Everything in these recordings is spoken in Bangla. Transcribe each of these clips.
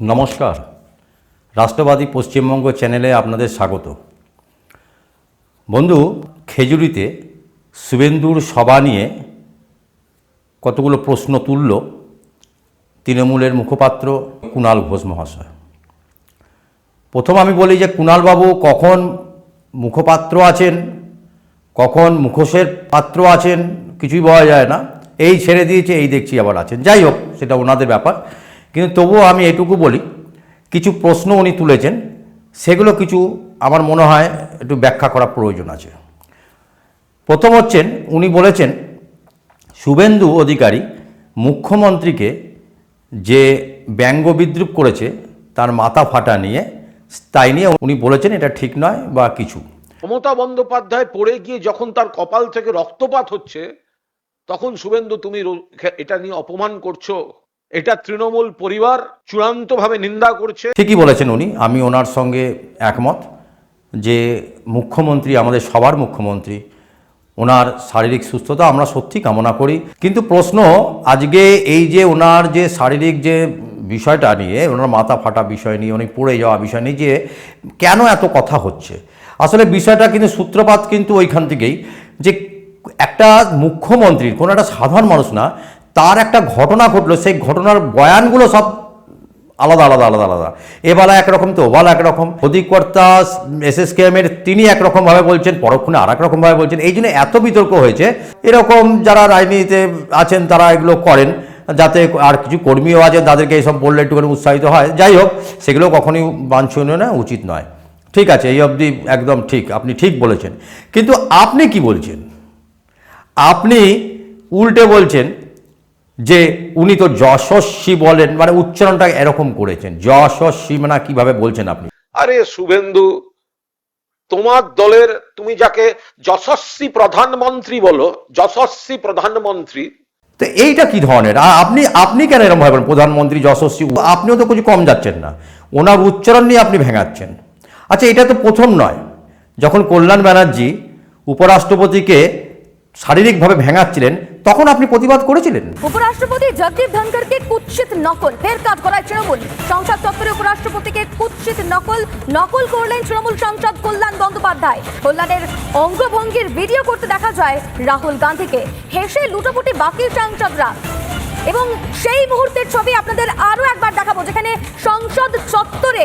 নমস্কার। রাষ্ট্রবাদী পশ্চিমবঙ্গ চ্যানেলে আপনাদের স্বাগত। বন্ধু, খেজুরিতে শুভেন্দুর সভা নিয়ে কতগুলো প্রশ্ন তুলল তৃণমূলের মুখপাত্র কুণাল ঘোষ মহাশয়। প্রথম আমি বলি যে, কুণালবাবু কখন মুখপাত্র আছেন, কখন মুখোশের পাত্র আছেন, কিছুই বলা যায় না। এই ছেড়ে দিয়েছে, এই দেখছি আবার আছেন। যাই হোক, সেটা ওনাদের ব্যাপার। কিন্তু তবুও আমি এটুকু বলি, কিছু প্রশ্ন উনি তুলেছেন, সেগুলো কিছু আমার মনে হয় একটু ব্যাখ্যা করা প্রয়োজন আছে। প্রথম হচ্ছেন, উনি বলেছেন, শুভেন্দু অধিকারী মুখ্যমন্ত্রীকে যে ব্যঙ্গ বিদ্রুপ করেছে, তার মাথা ফাটা নিয়ে, তাই নিয়ে উনি বলেছেন এটা ঠিক নয় বা কিছু। মমতা বন্দ্যোপাধ্যায় পড়ে গিয়ে যখন তার কপাল থেকে রক্তপাত হচ্ছে, তখন শুভেন্দু তুমি এটা নিয়ে অপমান করছ। এটা তৃণমূল পরিবার চূড়ান্তভাবে নিন্দা করছে। ঠিকই বলেছেন উনি, আমি ওনার সঙ্গে একমত যে মুখ্যমন্ত্রী, আমাদের সবার মুখ্যমন্ত্রী, ওনার শারীরিক সুস্থতা আমরা সত্যি কামনা করি। কিন্তু প্রশ্ন, আজকে এই যে ওনার যে শারীরিক যে বিষয়টা নিয়ে, ওনার মাথা ফাটা বিষয় নিয়ে, উনি পড়ে যাওয়া বিষয় নিয়ে যে কেন এত কথা হচ্ছে? আসলে বিষয়টা কিন্তু সূত্রপাত কিন্তু ওইখান থেকেই যে একটা মুখ্যমন্ত্রীর, কোনো একটা সাধারণ মানুষ না তার একটা ঘটনা ঘটলো, সেই ঘটনার বয়ানগুলো সব আলাদা আলাদা আলাদা আলাদা। এবেলা একরকম, তো ওবেলা একরকম। অধিকর্তা এস এস এর তিনি একরকমভাবে বলছেন, পরক্ষণে আর একরকমভাবে বলছেন। এই জন্য এত বিতর্ক হয়েছে। এরকম যারা রাজনীতিতে আছেন, তারা এগুলো করেন যাতে আর কিছু কর্মীও আছেন, তাদেরকে এইসব বললে একটুখানি উৎসাহিত হয়। যাই হোক, সেগুলো কখনই বাঞ্ছনীয় না উচিত নয়। ঠিক আছে, এই অবধি একদম ঠিক, আপনি ঠিক বলেছেন। কিন্তু আপনি কি বলছেন? আপনি উল্টে বলছেন যে উনি তো যশস্বী বলেন মানে উচ্চারণটা এরকম করেছেন। যশস্বী মানে কীভাবে বলছেন আপনি? আরে শুভেন্দু তোমার দলের তুমি যাকে যশস্বী প্রধানমন্ত্রী বলো যশস্বী প্রধানমন্ত্রী। তো এইটা কি ধরনের? আর আপনি আপনি কেন এরকম ভাবেন প্রধানমন্ত্রী যশস্বী? আপনিও তো কিছু কম যাচ্ছেন না। ওনার উচ্চারণ নিয়ে আপনি ভেঙাচ্ছেন। আচ্ছা এটা তো প্রথম নয়। যখন কল্যাণ ব্যানার্জি উপরাষ্ট্রপতিকে শারীরিকভাবে ভেঙাচ্ছিলেন তখন আপনি প্রতিবাদ করেছিলেন? উপরাষ্ট্রপতি জগদীপ ধনকরকে কুৎসিত নকল, ফের কাজ করায় তৃণমূল। সংসদ চত্বরে উপরাষ্ট্রপতিকে কুৎসিত নকল নকল করলেন তৃণমূল সাংসদ কল্যাণ বন্দ্যোপাধ্যায়। কল্যাণের অঙ্গভঙ্গির ভিডিও করতে দেখা যায় রাহুল গান্ধীকে। হেসে লুটোপুটি বাকি সাংসদরা। এবং সেই মুহূর্তের ছবি আপনাদের আরও একবার দেখাবো, যেখানে সংসদ চত্বরে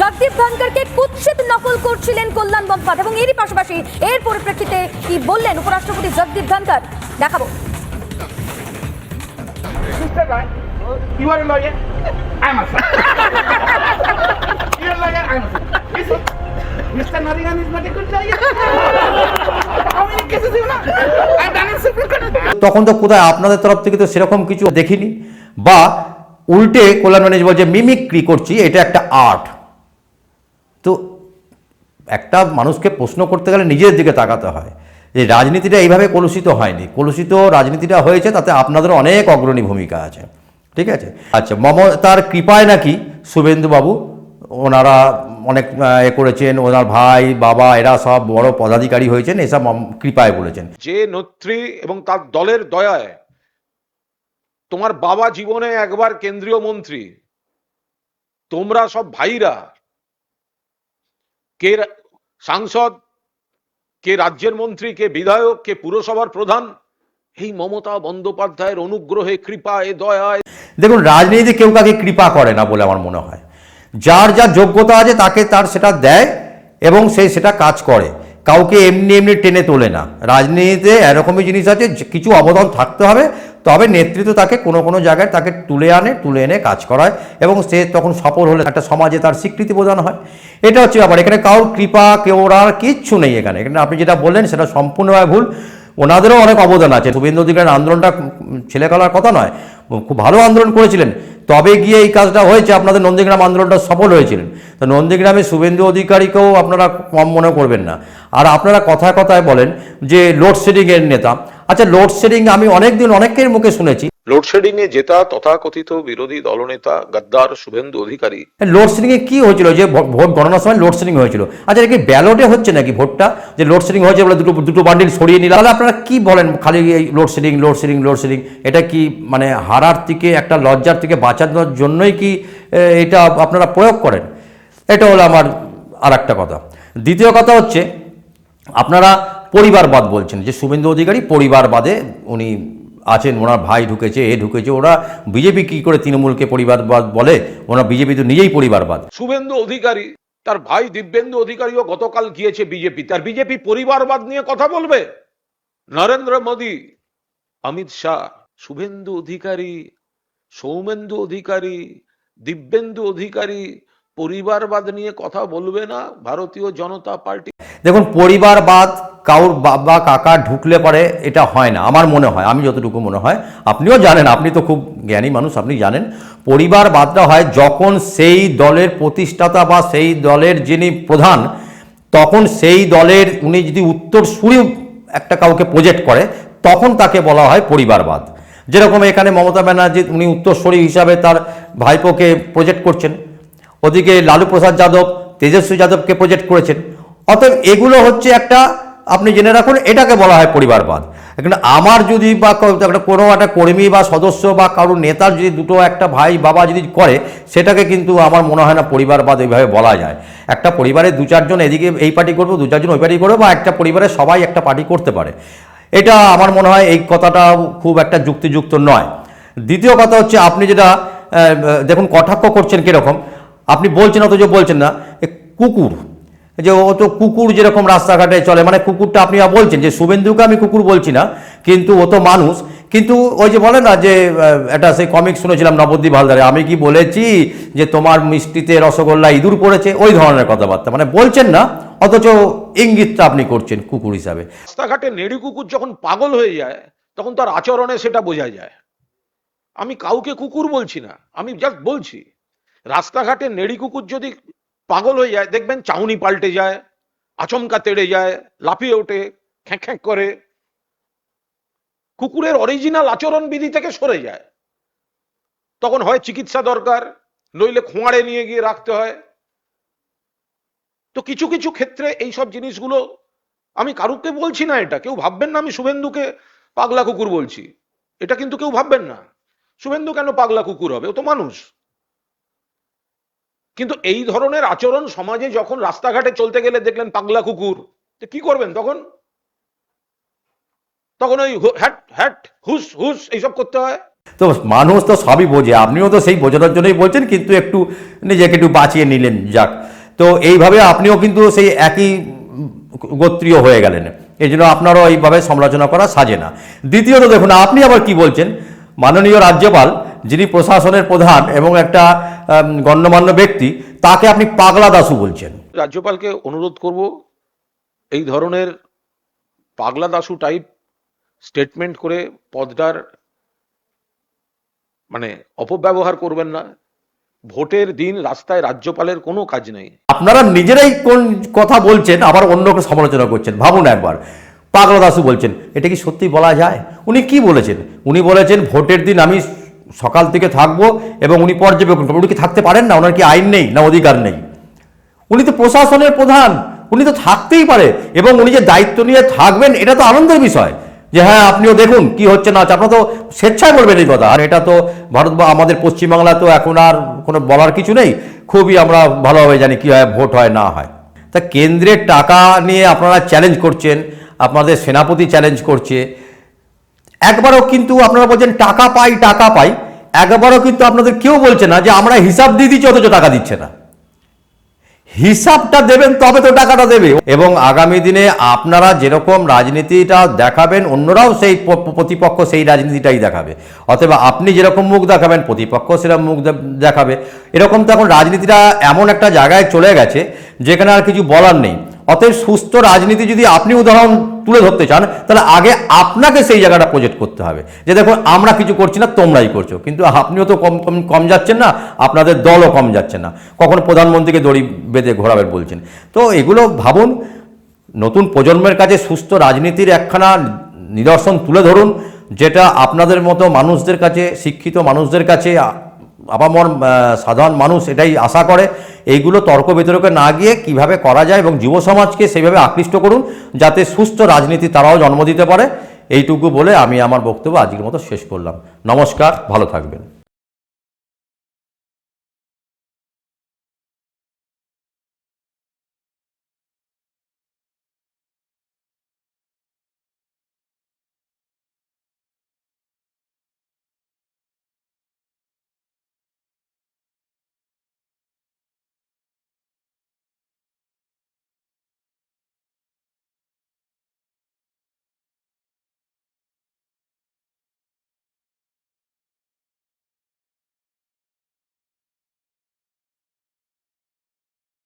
জগদীপ ধনকরকে কুৎসিত নকল করছিলেন কল্যাণ বন্দ্যোপাধ্যায় এবং এরই পাশাপাশি এর পরিপ্রেক্ষিতে কি বললেন উপরাষ্ট্রপতি জগদীপ ধনকর দেখাবো you are a lawyer. I'm a. You're a lawyer. I'm a son. Mr. Narigan is not a good lawyer. How many cases you know? I've done in Supreme Court. তখন তো কোথায় আপনাদের তরফ থেকে তো সেরকম কিছু দেখিনি বা উল্টে কল্যাণ ব্যানার্জি বলছে মিমিক্রি করছি এটা একটা আর্ট তো একটা মানুষকে প্রশ্ন করতে গেলে নিজের দিকে তাকাতে হয় যে রাজনীতিটা এইভাবে কলুষিত হয়নি। কলুষিত রাজনীতিটা হয়েছে, তাতে আপনাদের অনেক অগ্রণী ভূমিকা আছে। ঠিক আছে? আচ্ছা মমতার কৃপায় নাকি শুভেন্দুবাবু ওনারা অনেক এ করেছেন, ওনার ভাই, বাবা, এরা সব বড় পদাধিকারী হয়েছেন, এসব কৃপায় বলেছেন। যে নেত্রী এবং তার দলের দয়ায় তোমার বাবা জীবনে একবার কেন্দ্রীয় মন্ত্রী, তোমরা সব ভাইরা কে সাংসদ, কে রাজ্যের মন্ত্রী, কে বিধায়ক, কে পুরসভার প্রধান, এই মমতা বন্দ্যোপাধ্যায়ের অনুগ্রহে কৃপা কৃপায়, দয়ায়। দেখুন রাজনীতিতে কেউ কাকে কৃপা করে না বলে আমার মনে হয়। যার যা যোগ্যতা আছে, তাকে তার সেটা দেয় এবং সে সেটা কাজ করে। কাউকে এমনি এমনি টেনে তোলে না। রাজনীতিতে এরকমই জিনিস আছে কিছু অবদান থাকতে হবে, তবে নেতৃত্ব তাকে কোনো কোনো জায়গায় তাকে তুলে আনে, তুলে এনে কাজ করায়, এবং সে তখন সফল হলে একটা সমাজে তার স্বীকৃতি প্রদান হয়। এটা হচ্ছে ব্যাপার, এখানে কারোর কৃপা, কেউ আর কিচ্ছু নেই এখানে। এখানে আপনি যেটা বললেন, সেটা সম্পূর্ণভাবে ভুল। ওনাদেরও অনেক অবদান আছে। শুভেন্দু অধিকারের আন্দোলনটা ছেলে খেলার কথা নয় খুব ভালো আন্দোলন করেছিলেন। তবে গিয়ে এই কাজটা হয়েছে, আপনাদের নন্দীগ্রাম আন্দোলনটা সফল হয়েছিলেন। তো নন্দীগ্রামে শুভেন্দু অধিকারীকেও আপনারা কম মনে করবেন না। আর আপনারা কথায় কথায় বলেন যে লোডশেডিংয়ের নেতা। আচ্ছা লোডশেডিং আমি অনেকদিন অনেকের মুখে শুনেছি। লোডশেডিং এ জেতা তথাকথিত বিরোধী দলনেতা গদ্দার শুভেন্দু অধিকারী। লোডশেডিং এ কি হয়েছিল যে ভোট গণনার সময় লোডশেডিং হয়েছিল? আচ্ছা এটা কি ব্যালটে হচ্ছে নাকি ভোটটা? যে লোডশেডিং হয়েছে বলে দুটো দুটো বান্ডিল সরিয়ে নিলাম। আপনারা কি বলেন খালি এই লোডশেডিং লোডশেডিং লোডশেডিং? এটা কি মানে হারার থেকে একটা লজ্জার থেকে বাঁচানোর জন্যই কি এটা আপনারা প্রয়োগ করেন? এটা হলো আমার আর একটা কথা। দ্বিতীয় কথা হচ্ছে, আপনারা পরিবারবাদ বলছেন যে শুভেন্দু অধিকারী পরিবারবাদে উনি আছেন ওনার ভাই ঢুকেছে এ ঢুকেছে ওরা বিজেপি কি করে তৃণমূলকে পরিবারবাদ বলে? ওরা বিজেপি তো নিজেই পরিবারবাদ শুভেন্দু অধিকারী তার ভাই দিব্যেন্দু অধিকারীও গতকাল গিয়েছে বিজেপি। তার বিজেপি পরিবারবাদ নিয়ে কথা বলবে? নরেন্দ্র মোদী অমিত শাহ শুভেন্দু অধিকারী সৌমেন্দু অধিকারী দিব্যেন্দু অধিকারী পরিবারবাদ নিয়ে কথা বলবে না? ভারতীয় জনতা পার্টি দেখুন পরিবারবাদ কাউর বাবা, কাকা ঢুকলে পরে এটা হয় না। আমার মনে হয়, আমি যতটুকু মনে হয়, আপনিও জানেন, আপনি তো খুব জ্ঞানী মানুষ, আপনি জানেন পরিবারবাদটা হয়, যখন সেই দলের প্রতিষ্ঠাতা বা সেই দলের যিনি প্রধান, তখন সেই দলের উনি যদি উত্তর উত্তরসূরি একটা কাউকে প্রজেক্ট করে, তখন তাকে বলা হয় পরিবারবাদ যেরকম এখানে মমতা ব্যানার্জি, উনি উত্তরসূরি হিসাবে তার ভাইপোকে প্রজেক্ট করছেন। ওদিকে লালু প্রসাদ যাদব, তেজস্বী যাদবকে প্রজেক্ট করেছেন। অতএব এগুলো হচ্ছে একটা আপনি জেনে রাখুন, এটাকে বলা হয় পরিবারবাদ। কিন্তু আমার যদি বা কোনো একটা কর্মী বা সদস্য বা কারোর নেতার যদি দুটো একটা ভাই বাবা যদি করে, সেটাকে কিন্তু আমার মনে হয় না পরিবারবাদ এইভাবে বলা যায়। একটা পরিবারে দু চারজন এদিকে এই পার্টি করবে, দু চারজন ওই পার্টি করবে বা একটা পরিবারে সবাই একটা পার্টি করতে পারে। এটা আমার মনে হয় এই কথাটা খুব একটা যুক্তিযুক্ত নয়। দ্বিতীয় কথা হচ্ছে, আপনি যেটা দেখুন, কটাক্ষ করছেন কীরকম? আপনি বলছেন, অথচ বলছেন না কুকুর যে ও তো কুকুর যেরকম রাস্তাঘাটে চলে মানে কুকুরটা আপনি বলছেন, যে শুভেন্দুকে আমি কুকুর বলছি না, কিন্তু ও তো মানুষ। কিন্তু ওই যে বলে না যে একটা সেই কমিক শুনেছিলাম নবদ্বীপ হালদারে, আমি কি বলেছি যে তোমার মিষ্টিতে রসগোল্লা ইঁদুর পড়েছে, ওই ধরনের কথাবার্তা। মানে বলছেন না, অথচ ইঙ্গিতটা আপনি করছেন কুকুর হিসাবে। রাস্তাঘাটে নেড়ি কুকুর যখন পাগল হয়ে যায়, তখন তার আচরণে সেটা বোঝা যায়। আমি কাউকে কুকুর বলছি না, আমি জাস্ট বলছি, রাস্তাঘাটে নেড়ি কুকুর যদি পাগল হয়ে যায়। দেখবেন চাউনি পাল্টে যায়, আচমকা তেড়ে যায়, লাফিয়ে ওঠে, খ্যাঁক খ্যাঁক করে। কুকুরের অরিজিনাল আচরণ বিধি থেকে সরে যায়। তখন হয় চিকিৎসা দরকার, নইলে খোঁয়াড়ে নিয়ে গিয়ে রাখতে হয়। তো কিছু কিছু ক্ষেত্রে এই সব জিনিসগুলো আমি কারুকে বলছি না এটা, কেউ ভাববেন না আমি শুভেন্দুকে পাগলা কুকুর বলছি। এটা কিন্তু কেউ ভাববেন না। শুভেন্দু কেন পাগলা কুকুর হবে? ও তো মানুষ। কিন্তু এই ধরনের আচরণ সমাজে যখন রাস্তাঘাটে চলতে গেলে দেখলেন পাগলা কুকুর কি করবেন তখন? তখন ওই হ্যাট হ্যাট, হুস হুস, এইসব করতে হয়। তো মানুষ তো সবই বোঝে, আপনিও তো সেই বোঝানোর জন্যই বলছেন, কিন্তু একটু নিজেকে একটু বাঁচিয়ে নিলেন, যাক। তো এইভাবে আপনিও কিন্তু সেই একই গোত্রীয় হয়ে গেলেন। এই জন্য আপনারও এইভাবে সমালোচনা করা সাজে না। দ্বিতীয়ত দেখুন, আপনি আবার কি বলছেন? মাননীয় রাজ্যপাল যিনি প্রশাসনের প্রধান এবং একটা গণ্যমান্য ব্যক্তি তাকে আপনি পাগলা দাসু বলছেন। রাজ্যপালকে অনুরোধ করব এই ধরনের পাগলা দাসু টাইপ স্টেটমেন্ট করে পদটার মানে অপব্যবহার করবেন না। ভোটের দিন রাস্তায় রাজ্যপালের কোনো কাজ নেই। আপনারা নিজেরাই কোন কথা বলছেন আবার অন্যকে সমালোচনা করছেন। ভাবুন একবার পাগলা দাসু বলছেন এটা কি সত্যি বলা যায়? উনি কি বলেছেন? উনি বলেছেন ভোটের দিন আমি সকাল থেকে থাকব এবং উনি পর্যবেক্ষণ করবেন। উনি কি থাকতে পারেন না? ওনার কি আইন নেই না অধিকার নেই? উনি তো প্রশাসনের প্রধান। উনি তো থাকতেই পারে। এবং উনি যে দায়িত্ব নিয়ে থাকবেন, এটা তো আনন্দের বিষয়। যে হ্যাঁ আপনিও দেখুন কি হচ্ছে না হচ্ছে। আপনারা তো স্বেচ্ছায় বলবেন এই কথা। আর এটা তো ভারত বা আমাদের পশ্চিমবাংলা তো এখন আর কোনো বলার কিছু নেই। খুবই আমরা ভালোভাবে জানি কী হয়, ভোট হয়, না হয়। তা কেন্দ্রের টাকা নিয়ে আপনারা চ্যালেঞ্জ করছেন, আপনাদের সেনাপতি চ্যালেঞ্জ করছে একবারও কিন্তু আপনারা বলছেন টাকা পাই টাকা পাই। একবারও কিন্তু আপনাদের কেউ বলছে না যে আমরা হিসাব দিয়ে দিচ্ছি, অথচ টাকা দিচ্ছে না। হিসাবটা দেবেন, তবে তো টাকাটা দেবে। এবং আগামী দিনে আপনারা যেরকম রাজনীতিটা দেখাবেন, অন্যরাও সেই প্রতিপক্ষ সেই রাজনীতিটাই দেখাবে। অথবা আপনি যেরকম মুখ দেখাবেন, প্রতিপক্ষ সেরকম মুখ দেখাবে। এরকম তো এখন রাজনীতিটা এমন একটা জায়গায় চলে গেছে, যেখানে আর কিছু বলার নেই। অতএব সুস্থ রাজনীতি যদি আপনি উদাহরণ তুলে ধরতে চান, তাহলে আগে আপনাকে সেই জায়গাটা প্রজেক্ট করতে হবে। যে দেখুন, আমরা কিছু করছি না, তোমরাই করছ। কিন্তু আপনিও তো কম কম কম যাচ্ছেন না, আপনাদের দলও কম যাচ্ছে না। কখনো প্রধানমন্ত্রীকে দড়ি বেঁধে ঘোরাবেন বলছেন। তো এগুলো ভাবুন, নতুন প্রজন্মের কাছে সুস্থ রাজনীতির একখানা নিদর্শন তুলে ধরুন, যেটা আপনাদের মতো মানুষদের কাছে, শিক্ষিত মানুষদের কাছে আপামর সাধারণ মানুষ এটাই আশা করে। এইগুলো তর্ক বিতর্কে না গিয়ে কীভাবে করা যায় এবং যুব সমাজকে সেইভাবে আকৃষ্ট করুন, যাতে সুস্থ রাজনীতি তারাও জন্ম দিতে পারে। এইটুকু বলে আমি আমার বক্তব্য আজকের মতো শেষ করলাম। নমস্কার, ভালো থাকবেন।